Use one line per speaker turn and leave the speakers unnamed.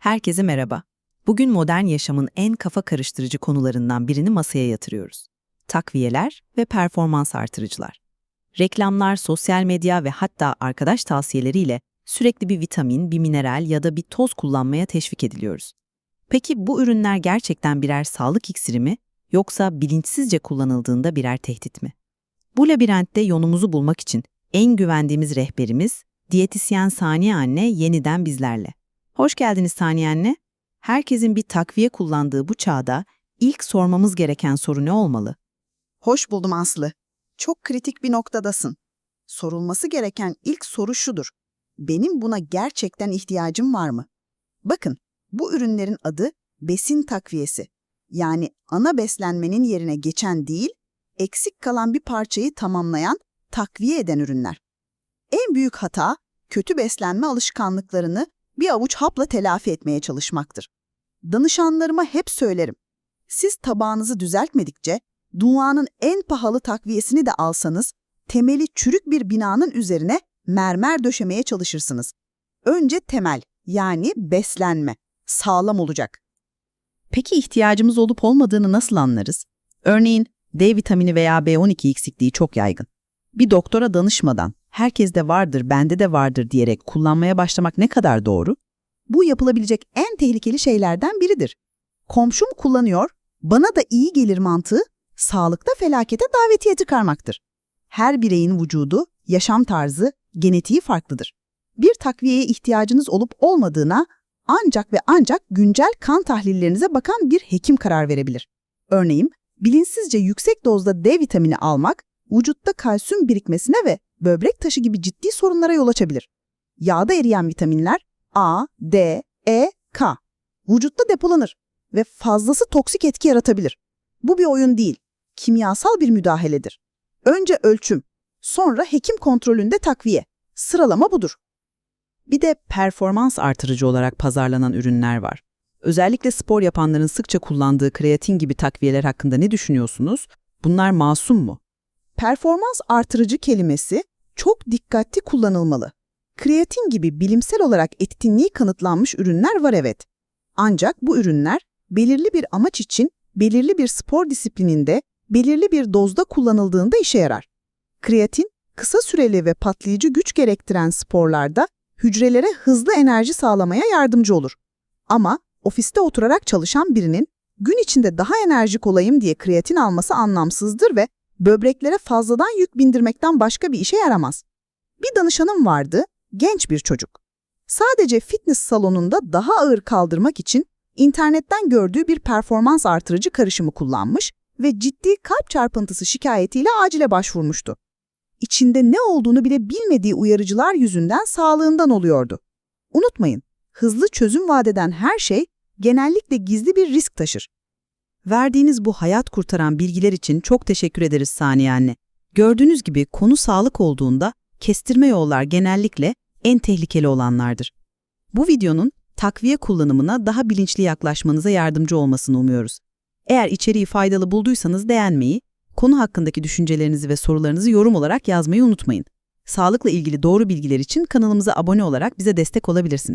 Herkese merhaba. Bugün modern yaşamın en kafa karıştırıcı konularından birini masaya yatırıyoruz. Takviyeler ve performans artırıcılar. Reklamlar, sosyal medya ve hatta arkadaş tavsiyeleriyle sürekli bir vitamin, bir mineral ya da bir toz kullanmaya teşvik ediliyoruz. Peki bu ürünler gerçekten birer sağlık iksiri mi yoksa bilinçsizce kullanıldığında birer tehdit mi? Bu labirentte yolumuzu bulmak için en güvendiğimiz rehberimiz diyetisyen Saniye Anne yeniden bizlerle. Hoş geldiniz Saniye Anne. Herkesin bir takviye kullandığı bu çağda ilk sormamız gereken soru ne olmalı?
Hoş buldum Aslı. Çok kritik bir noktadasın. Sorulması gereken ilk soru şudur. Benim buna gerçekten ihtiyacım var mı? Bakın, bu ürünlerin adı besin takviyesi. Yani ana beslenmenin yerine geçen değil, eksik kalan bir parçayı tamamlayan, takviye eden ürünler. En büyük hata, kötü beslenme alışkanlıklarını bir avuç hapla telafi etmeye çalışmaktır. Danışanlarıma hep söylerim. Siz tabağınızı düzeltmedikçe dünyanın en pahalı takviyesini de alsanız temeli çürük bir binanın üzerine mermer döşemeye çalışırsınız. Önce temel yani beslenme sağlam olacak.
Peki ihtiyacımız olup olmadığını nasıl anlarız? Örneğin D vitamini veya B12 eksikliği çok yaygın. Bir doktora danışmadan herkeste vardır, bende de vardır diyerek kullanmaya başlamak ne kadar doğru?
Bu yapılabilecek en tehlikeli şeylerden biridir. Komşum kullanıyor, bana da iyi gelir mantığı sağlıkta felakete davetiye çıkarmaktır. Her bireyin vücudu, yaşam tarzı, genetiği farklıdır. Bir takviyeye ihtiyacınız olup olmadığına ancak ve ancak güncel kan tahlillerinize bakan bir hekim karar verebilir. Örneğin, bilinçsizce yüksek dozda D vitamini almak, vücutta kalsiyum birikmesine ve böbrek taşı gibi ciddi sorunlara yol açabilir. Yağda eriyen vitaminler A, D, E, K vücutta depolanır ve fazlası toksik etki yaratabilir. Bu bir oyun değil, kimyasal bir müdahaledir. Önce ölçüm, sonra hekim kontrolünde takviye. Sıralama budur.
Bir de performans artırıcı olarak pazarlanan ürünler var. Özellikle spor yapanların sıkça kullandığı kreatin gibi takviyeler hakkında ne düşünüyorsunuz? Bunlar masum mu?
Performans artırıcı kelimesi çok dikkatli kullanılmalı. Kreatin gibi bilimsel olarak etkinliği kanıtlanmış ürünler var evet. Ancak bu ürünler belirli bir amaç için belirli bir spor disiplininde belirli bir dozda kullanıldığında işe yarar. Kreatin, kısa süreli ve patlayıcı güç gerektiren sporlarda hücrelere hızlı enerji sağlamaya yardımcı olur. Ama ofiste oturarak çalışan birinin gün içinde daha enerjik olayım diye kreatin alması anlamsızdır ve böbreklere fazladan yük bindirmekten başka bir işe yaramaz. Bir danışanım vardı, genç bir çocuk. Sadece fitness salonunda daha ağır kaldırmak için internetten gördüğü bir performans artırıcı karışımı kullanmış ve ciddi kalp çarpıntısı şikayetiyle acile başvurmuştu. İçinde ne olduğunu bile bilmediği uyarıcılar yüzünden sağlığından oluyordu. Unutmayın, hızlı çözüm vadeden her şey genellikle gizli bir risk taşır.
Verdiğiniz bu hayat kurtaran bilgiler için çok teşekkür ederiz Saniye Anne. Gördüğünüz gibi konu sağlık olduğunda kestirme yollar genellikle en tehlikeli olanlardır. Bu videonun takviye kullanımına daha bilinçli yaklaşmanıza yardımcı olmasını umuyoruz. Eğer içeriği faydalı bulduysanız beğenmeyi, konu hakkındaki düşüncelerinizi ve sorularınızı yorum olarak yazmayı unutmayın. Sağlıkla ilgili doğru bilgiler için kanalımıza abone olarak bize destek olabilirsiniz.